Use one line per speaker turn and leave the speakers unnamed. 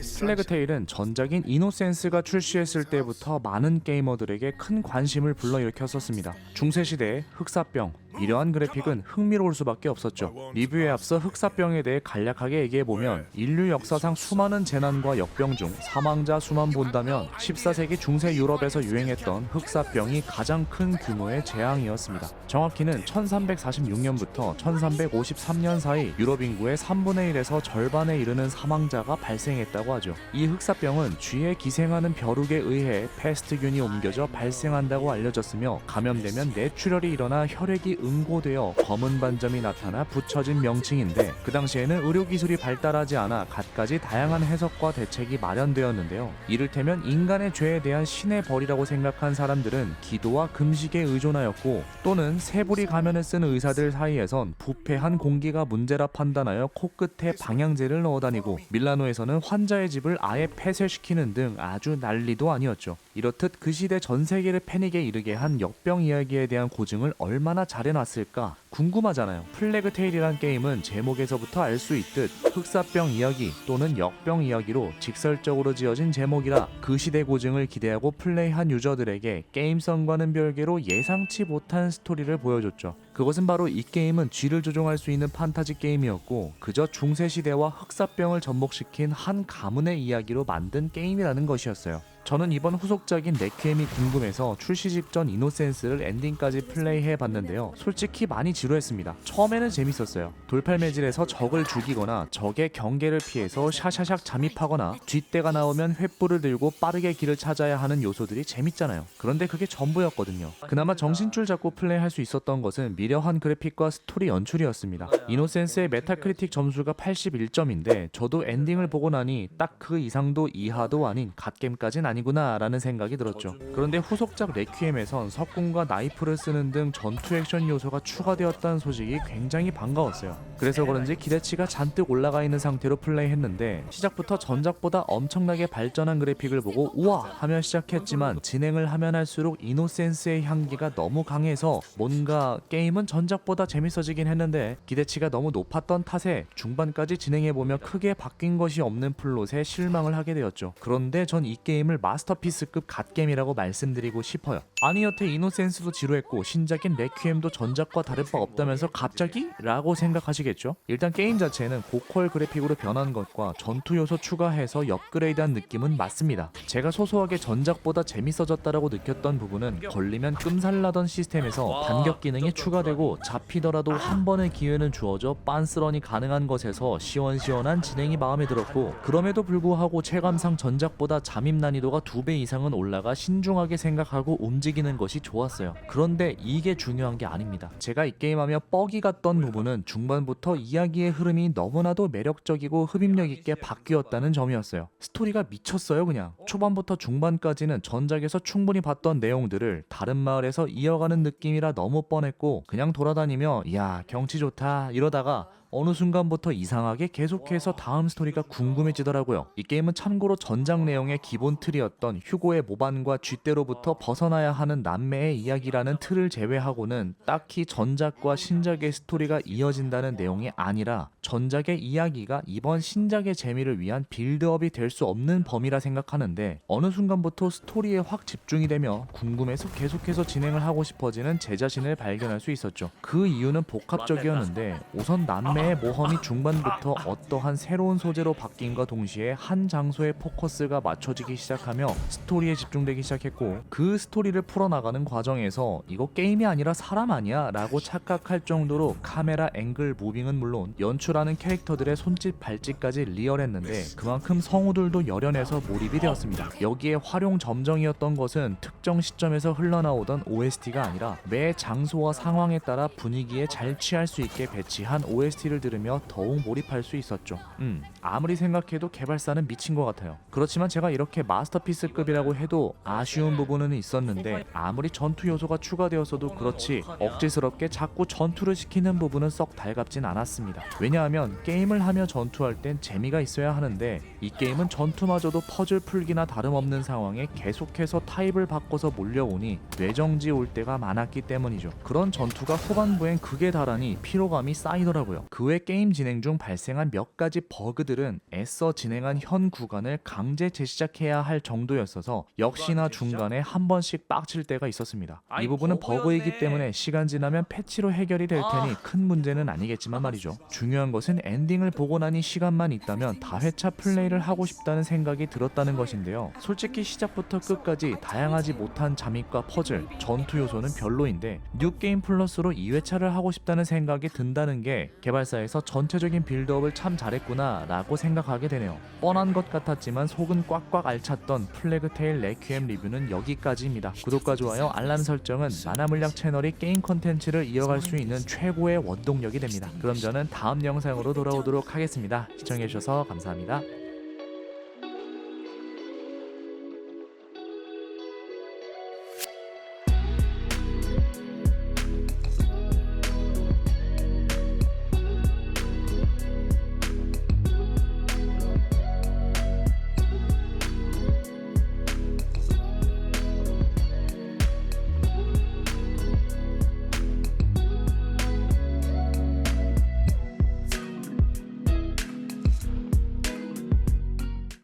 플래그테일은 전작인 이노센스가 출시했을 때부터 많은 게이머들에게 큰 관심을 불러일으켰었습니다. 중세시대의 흑사병, 이러한 그래픽은 흥미로울 수밖에 없었죠. 리뷰에 앞서 흑사병에 대해 간략하게 얘기해보면 인류 역사상 수많은 재난과 역병 중 사망자 수만 본다면 14세기 중세 유럽에서 유행했던 흑사병이 가장 큰 규모의 재앙이었습니다. 정확히는 1346년부터 1353년 사이 유럽 인구의 3분의 1에서 절반에 이르는 사망자가 발생했다고 하죠. 이 흑사병은 쥐에 기생하는 벼룩에 의해 패스트균이 옮겨져 발생한다고 알려졌으며 감염되면 뇌출혈이 일어나 혈액이 응고되어 검은 반점이 나타나 붙여진 명칭인데 그 당시에는 의료 기술이 발달하지 않아 갖가지 다양한 해석과 대책이 마련되었는데요. 이를테면 인간의 죄에 대한 신의 벌이라고 생각한 사람들은 기도와 금식에 의존하였고 또는 새부리 가면을 쓴 의사들 사이에선 부패한 공기가 문제라 판단하여 코끝에 방향제를 넣어 다니고 밀라노에서는 환자의 집을 아예 폐쇄시키는 등 아주 난리도 아니었죠. 이렇듯 그 시대 전 세계를 패닉에 이르게 한 역병 이야기에 대한 고증을 얼마나 잘해놨을까 궁금하잖아요. 플래그 테일이란 게임은 제목에서부터 알 수 있듯 흑사병 이야기 또는 역병 이야기로 직설적으로 지어진 제목이라 그 시대 고증을 기대하고 플레이한 유저들에게 게임성과는 별개로 예상치 못한 스토리를 보여줬죠. 그것은 바로 이 게임은 쥐를 조종할 수 있는 판타지 게임이었고 그저 중세 시대와 흑사병을 접목시킨 한 가문의 이야기로 만든 게임이라는 것이었어요. 저는 이번 후속작인 레퀴엠이 궁금해서 출시 직전 이노센스를 엔딩까지 플레이해 봤는데요. 솔직히 많이 지루했습니다. 처음에는 재밌었어요. 돌팔매질에서 적을 죽이거나 적의 경계를 피해서 샤샤샥 잠입하거나 뒷대가 나오면 횃불을 들고 빠르게 길을 찾아야 하는 요소들이 재밌잖아요. 그런데 그게 전부였거든요. 그나마 정신줄 잡고 플레이할 수 있었던 것은 미려한 그래픽과 스토리 연출이었습니다. 이노센스의 메타크리틱 점수가 81점인데 저도 엔딩을 보고 나니 딱 그 이상도 이하도 아닌 갓겜까진 아니구나라는 생각이 들었죠. 그런데 후속작 레퀴엠에선 석궁과 나이프를 쓰는 등 전투 액션 요소가 추가되었다는 소식이 굉장히 반가웠어요. 그래서 그런지 기대치가 잔뜩 올라가 있는 상태로 플레이했는데 시작부터 전작보다 엄청나게 발전한 그래픽을 보고 우와 하며 시작했지만 진행을 하면 할수록 이노센스의 향기가 너무 강해서 뭔가 게임은 전작보다 재밌어지긴 했는데 기대치가 너무 높았던 탓에 중반까지 진행해보며 크게 바뀐 것이 없는 플롯에 실망을 하게 되었죠. 그런데 전 이 게임을 마스터피스급 갓겜이라고 말씀드리고 싶어요. 아니 여태 이노센스도 지루했고 신작인 레퀴엠도 전작과 다를 바 없다면서 갑자기? 라고 생각하시겠죠? 일단 게임 자체는 고퀄 그래픽으로 변한 것과 전투 요소 추가해서 업그레이드한 느낌은 맞습니다. 제가 소소하게 전작보다 재밌어졌다라고 느꼈던 부분은 걸리면 끔살나던 시스템에서 반격 기능이 추가되고 잡히더라도 한 번의 기회는 주어져 빤스런이 가능한 것에서 시원시원한 진행이 마음에 들었고 그럼에도 불구하고 체감상 전작보다 잠입 난이도 가 두 배 이상은 올라가 신중하게 생각하고 움직이는 것이 좋았어요. 그런데 이게 중요한 게 아닙니다. 제가 이 게임하며 뻐기 같던 부분은 중반부터 이야기의 흐름이 너무나도 매력적이고 흡입력 있게 바뀌었다는 점이었어요. 스토리가 미쳤어요, 그냥. 초반부터 중반까지는 전작에서 충분히 봤던 내용들을 다른 마을에서 이어가는 느낌이라 너무 뻔했고 그냥 돌아다니며 야 경치 좋다 이러다가 어느 순간부터 이상하게 계속해서 다음 스토리가 궁금해지더라고요. 이 게임은 참고로 전작 내용의 기본 틀이었던 휴고의 모반과 쥐떼로부터 벗어나야 하는 남매의 이야기라는 틀을 제외하고는 딱히 전작과 신작의 스토리가 이어진다는 내용이 아니라 전작의 이야기가 이번 신작의 재미를 위한 빌드업이 될 수 없는 범위라 생각하는데 어느 순간부터 스토리에 확 집중이 되며 궁금해서 계속해서 진행을 하고 싶어지는 제 자신을 발견할 수 있었죠. 그 이유는 복합적이었는데 우선 남매의 모험이 중반부터 어떠한 새로운 소재로 바뀐과 동시에 한 장소에 포커스가 맞춰지기 시작하며 스토리에 집중되기 시작했고 그 스토리를 풀어나가는 과정에서 이거 게임이 아니라 사람 아니야? 라고 착각할 정도로 카메라 앵글 무빙은 물론 연출 하는 캐릭터들의 손짓 발짓까지 리얼했는데 그만큼 성우들도 열연해서 몰입이 되었습니다. 여기에 활용 점정이었던 것은 특정 시점에서 흘러나오던 OST가 아니라 매 장소와 상황에 따라 분위기에 잘 취할 수 있게 배치한 OST를 들으며 더욱 몰입할 수 있었죠. 음, 아무리 생각해도 개발사는 미친 것 같아요. 그렇지만 제가 이렇게 마스터피스급이라고 해도 아쉬운 부분은 있었는데 아무리 전투 요소가 추가되었어도 그렇지 억지스럽게 자꾸 전투를 시키는 부분은 썩 달갑진 않았습니다. 왜냐 왜냐하면 게임을 하며 전투할 땐 재미가 있어야 하는데 이 게임은 전투마저도 퍼즐 풀기나 다름없는 상황에 계속해서 타입을 바꿔서 몰려오니 뇌정지 올 때가 많았기 때문이죠. 그런 전투가 후반부엔 극에 달하니 피로감이 쌓이더라고요. 그 외 게임 진행 중 발생한 몇 가지 버그들은 애써 진행한 현 구간을 강제 재시작해야 할 정도였어서 역시나 중간에 한 번씩 빡칠 때가 있었습니다. 이 부분은 버그이기 때문에 시간 지나면 패치로 해결이 될 테니 큰 문제는 아니겠지만 말이죠. 중요한 것은 엔딩을 보고 나니 시간만 있다면 다회차 플레이를 하고 싶다는 생각이 들었다는 것인데요. 솔직히 시작부터 끝까지 다양하지 못한 잠입과 퍼즐, 전투 요소는 별로인데 뉴 게임 플러스로 2회차를 하고 싶다는 생각이 든다는 게 개발사에서 전체적인 빌드업을 참 잘했구나 라고 생각하게 되네요. 뻔한 것 같았지만 속은 꽉꽉 알찼던 플래그테일 레퀴엠 리뷰는 여기까지입니다. 구독과 좋아요, 알람 설정은 만화물약 채널이 게임 컨텐츠를 이어갈 수 있는 최고의 원동력이 됩니다. 그럼 저는 다음 영상으로 돌아오도록 하겠습니다. 시청해주셔서 감사합니다.